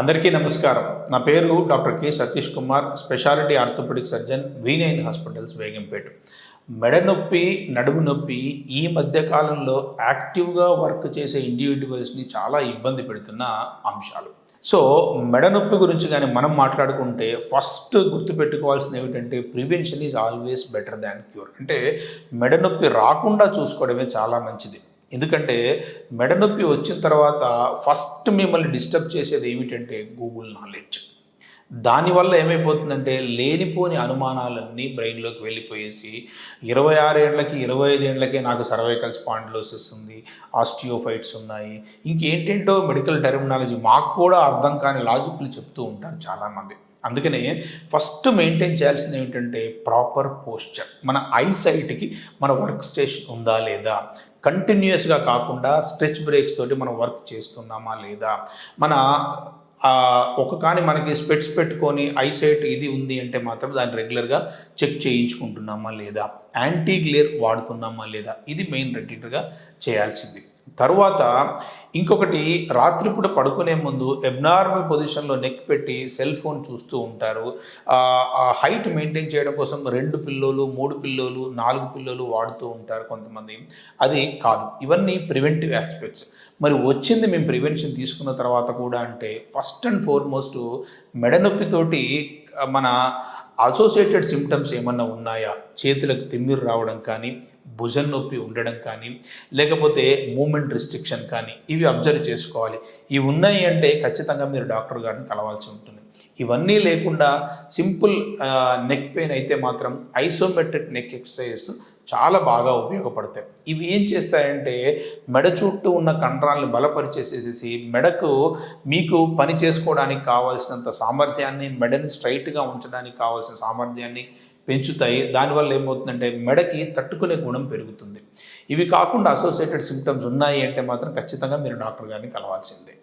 అందరికీ నమస్కారం. నా పేరు doctor K Satish Kumar speciality orthopaedic surgeon V9 hospitals Begumpet మెడ నొప్పి నడుము నొప్పి ఈ మధ్య కాలంలో యాక్టివ్గా వర్క్ చేసే ఇండివిజువల్స్ని చాలా ఇబ్బంది పెడుతున్న అంశాలు. సో మెడ నొప్పి గురించి కానీ మనం మాట్లాడుకుంటే ఫస్ట్ గుర్తుపెట్టుకోవాల్సింది ఏమిటంటే prevention is always better than cure. అంటే మెడ నొప్పి రాకుండా చూసుకోవడమే చాలా మంచిది. ఎందుకంటే మెడనొప్పి వచ్చిన తర్వాత ఫస్ట్ మిమ్మల్ని డిస్టర్బ్ చేసేది ఏమిటంటే గూగుల్ నాలెడ్జ్. దానివల్ల ఏమైపోతుందంటే లేనిపోని అనుమానాలన్నీ బ్రెయిన్లోకి వెళ్ళిపోయేసి ఇరవై ఆరేళ్ళకి ఇరవై ఐదేళ్ళకే నాకు సర్వైకల్ స్పాండిలోసిస్ ఉంది ఆస్టియోఫైట్స్ ఉన్నాయి. ఇంకేంటేంటో మెడికల్ టెర్మినాలజీ మాకు కూడా అర్థం కాని లాజిక్లు చెప్తూ ఉంటారు చాలామంది. అందుకనే ఫస్ట్ మెయింటైన్ చేయాల్సింది ఏంటంటే ప్రాపర్ పోస్చర్. మన ఐ సైట్కి మన వర్క్ స్టేషన్ ఉందా లేదా? కంటిన్యూస్గా కాకుండా స్ట్రెచ్ బ్రేక్స్ తోటి మనం వర్క్ చేస్తున్నామా లేదా? మన ఒక కానీ మనకి స్పెట్స్ పెట్టుకొని ఐసైట్ ఇది ఉంది అంటే మాత్రం దాన్ని రెగ్యులర్గా చెక్ చేయించుకుంటున్నామా లేదా? యాంటీ గ్లేర్ వాడుతున్నామా లేదా? ఇది మెయిన్ రెగ్యులర్గా చేయాల్సింది. తర్వాత ఇంకొకటి రాత్రిపూట పడుకునే ముందు ఎబ్నార్మల్ పొజిషన్లో నెక్ పెట్టి సెల్ ఫోన్ చూస్తూ ఉంటారు. ఆ హైట్ మెయింటైన్ చేయడం కోసం రెండు పిల్లోలు మూడు పిల్లోలు నాలుగు పిల్లోలు వాడుతూ ఉంటారు కొంతమంది. అది కాదు. ఇవన్నీ ప్రివెంటివ్ ఆస్పెక్ట్స్ మరి వచ్చింది మేము ప్రివెన్షన్ తీసుకున్న తర్వాత కూడా అంటే ఫస్ట్ అండ్ ఫార్మోస్ట్ మెడ నొప్పితోటి మన అసోసియేటెడ్ సిమ్టమ్స్ ఏమన్నా ఉన్నాయా? చేతులకు తిమ్మిరి రావడం కానీ భుజం నొప్పి ఉండడం కానీ లేకపోతే మూమెంట్ రిస్ట్రిక్షన్ కానీ ఇవి అబ్జర్వ్ చేసుకోవాలి. ఇవి ఉన్నాయి అంటే ఖచ్చితంగా మీరు డాక్టర్ గారిని కలవాల్సి ఉంటుంది. ఇవన్నీ లేకుండా సింపుల్ నెక్ పెయిన్ అయితే మాత్రం ఐసోమెట్రిక్ నెక్ ఎక్సర్సైజ్ చాలా బాగా ఉపయోగపడతాయి. ఇవి ఏం చేస్తాయంటే మెడ చుట్టూ ఉన్న కండరాలను బలపరిచేసేసి మెడకు మీకు పని చేసుకోవడానికి కావాల్సినంత సామర్థ్యాన్ని మెడని స్ట్రైట్గా ఉంచడానికి కావాల్సిన సామర్థ్యాన్ని పెంచుతాయి. దానివల్ల ఏమవుతుందంటే మెడకి తట్టుకునే గుణం పెరుగుతుంది. ఇవి కాకుండా అసోసియేటెడ్ సిమ్టమ్స్ ఉన్నాయి అంటే మాత్రం ఖచ్చితంగా మీరు డాక్టర్ గారిని కలవాల్సిందే.